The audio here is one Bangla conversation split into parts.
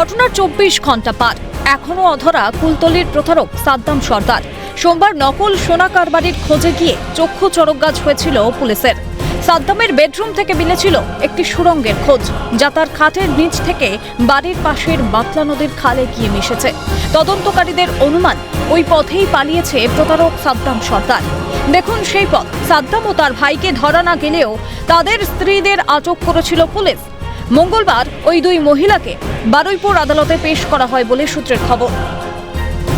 ঘটনার চব্বিশ ঘণ্টা পার। এখনও অধরা কুলতলির প্রতারক সাদ্দাম সর্দার। সোমবার নকল সোনা কারবারির খোঁজে গিয়ে চক্ষু চরকগাছ হয়েছিল পুলিশের। সাদ্দামের বেডরুম থেকে মিলেছিল একটি সুড়ঙ্গের খোঁজ, যা তার খাটের নিচ থেকে বাড়ির পাশের বাতলা নদীর খালে গিয়ে মিশেছে। তদন্তকারীদের অনুমান, ওই পথেই পালিয়েছে প্রতারক সাদ্দাম সর্দার। দেখুন সেই পথ, সাদ্দাম ও তার ভাইকে ধরা না গেলেও তাদের স্ত্রীদের আটক করেছিল পুলিশ। মঙ্গলবার ওই দুই মহিলাকে বারুইপুর আদালতে পেশ করা হয় বলে সূত্রের খবর।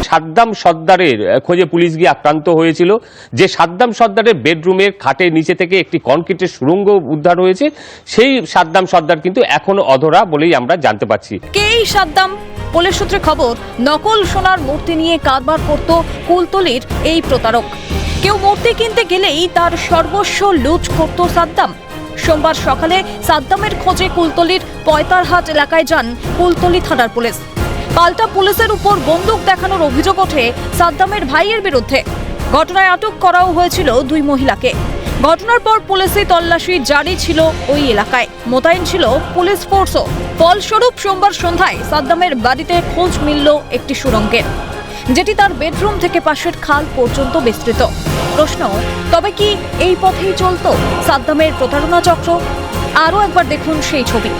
সাদ্দাম সর্দারের খোঁজে পুলিশ গিয়ে আক্রান্ত হয়েছিল। যে সাদ্দাম সর্দারের বেডরুমের খাটের নিচে থেকে একটি কনক্রিটের সুড়ঙ্গ উদ্ধার হয়েছে সেই সাদ্দাম সর্দার কিন্তু এখনও অধরা বলেই আমরা জানতে পারছি। কে এই সাদ্দাম? পুলিশ সূত্রে খবর নকল সোনার মূর্তি নিয়ে কারবার করত কুলতলির এই প্রতারক। কেউ মূর্তি কিনতে গেলেই তার সর্বস্ব লুট করত সাদ্দাম। সোমবার সকালে সাদ্দামের খোঁজে কুলতলির পয়তারহাট এলাকায় যান কুলতলি থানার পুলিশ। পাল্টা পুলিশের উপর বন্দুক দেখানোর অভিযোগ ওঠে সাদ্দামের ভাইয়ের বিরুদ্ধে। ঘটনায় আটক করাও হয়েছিল দুই মহিলাকে। ঘটনার পর পুলিশি তল্লাশি জারি ছিল ওই এলাকায়। মোতায়েন ছিল পুলিশ ফোর্সও। ফলস্বরূপ সোমবার সন্ধ্যায় সাদ্দামের বাড়িতে খোঁজ মিলল একটি সুড়ঙ্গের। যেটি তার বেডরুম থেকে পাশের খাল পর্যন্ত বিস্তৃত। প্রশ্ন, তবে কি এই পথেই চলতো সাদ্দামের প্রতারণা চক্র? আরও একবার দেখুন সেই ছবি।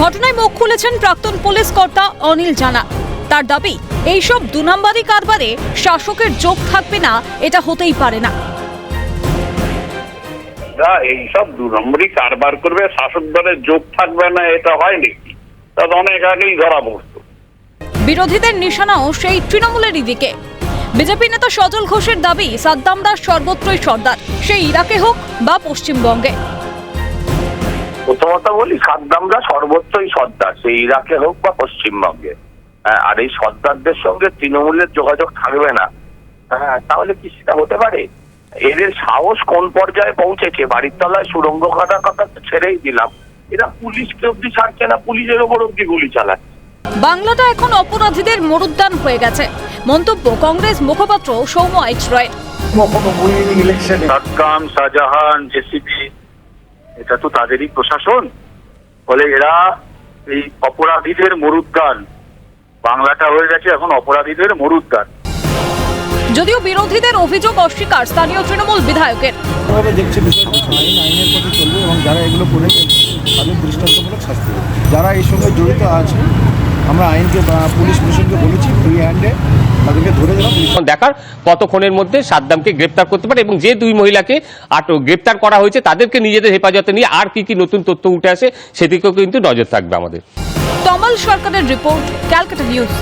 ঘটনায় মুখ খুলেছেন প্রাক্তন পুলিশ কর্তা অনিল জানা। তার দাবি, এইসব দু নম্বরই কারবারে শাসকের যোগ থাকবে না, এটা হতেই পারে না। এইসব দু নম্বরই কারবার করবে, শাসক দলের যোগ থাকবে না, এটা হয় নাকি? তা অনেক আগেই ধরা পড়তো। বিরোধীদের নিশানাও সেই তৃণমূলেরই দিকে। বিজেপি নেতা সজল ঘোষের দাবি সাদ্দাম দাস সর্বত্রই সর্দার। সে ইরাকে হোক বা পশ্চিমবঙ্গে। প্রথমত বলি সাদ্দামরা সর্বত্রই সর্দার সে ইরাকে হোক বা পশ্চিমবঙ্গে। হ্যাঁ, আর এই সর্দারদের সঙ্গে তৃণমূলের যোগাযোগ থাকবে না। হ্যাঁ তাহলে কি সেটা হতে পারে? এদের সাহস কোন পর্যায়ে পৌঁছেছে? বাড়ির তলায় সুড়ঙ্গ কাটার কথা তো ছেড়েই দিলাম। এরা পুলিশকে অব্দি ছাড়ছে না পুলিশের ওপর অব্দি গুলি চালাচ্ছে বাংলাটা এখন অপরাধীদের মরুদ্যান হয়ে গেছে। মন্তব্য কংগ্রেস মুখপাত্র সৌম্য আইচ রয়ের সাদ্দাম শাহজাহান জেসিবি এটা তো তাদেরই প্রশাসন। ফলে এরা এই অপরাধীদের মরুদ্যান। বাংলাটা হয়ে গেছে এখন অপরাধীদের মরুদ্যান। যদিও বিরোধীদের অভিযোগ অস্বীকার স্থানীয় তৃণমূল বিধায়কের। দেখছে বিষয়টি আইন আইনের পথে চলবে এবং যারা এগুলো করেছে তাদের দৃষ্টান্তমূলক শাস্তি যারা এই সঙ্গে জড়িত আছে আমরা আইনকে পুলিশ মিশনকে বলেছি ফ্রি হ্যান্ডে তাদেরকে ধরে দেখার কতক্ষণের মধ্যে সাদ্দামকে গ্রেপ্তার করতে পারে এবং যে দুই মহিলাকে আটক গ্রেপ্তার করা হয়েছে তাদেরকে নিজেদের হেফাজতে নিয়ে আর কি কি নতুন তথ্য উঠে আসে সেদিকেও কিন্তু নজর থাকবে আমাদের। তমাল সরকারের রিপোর্ট ক্যালকাটা নিউজ।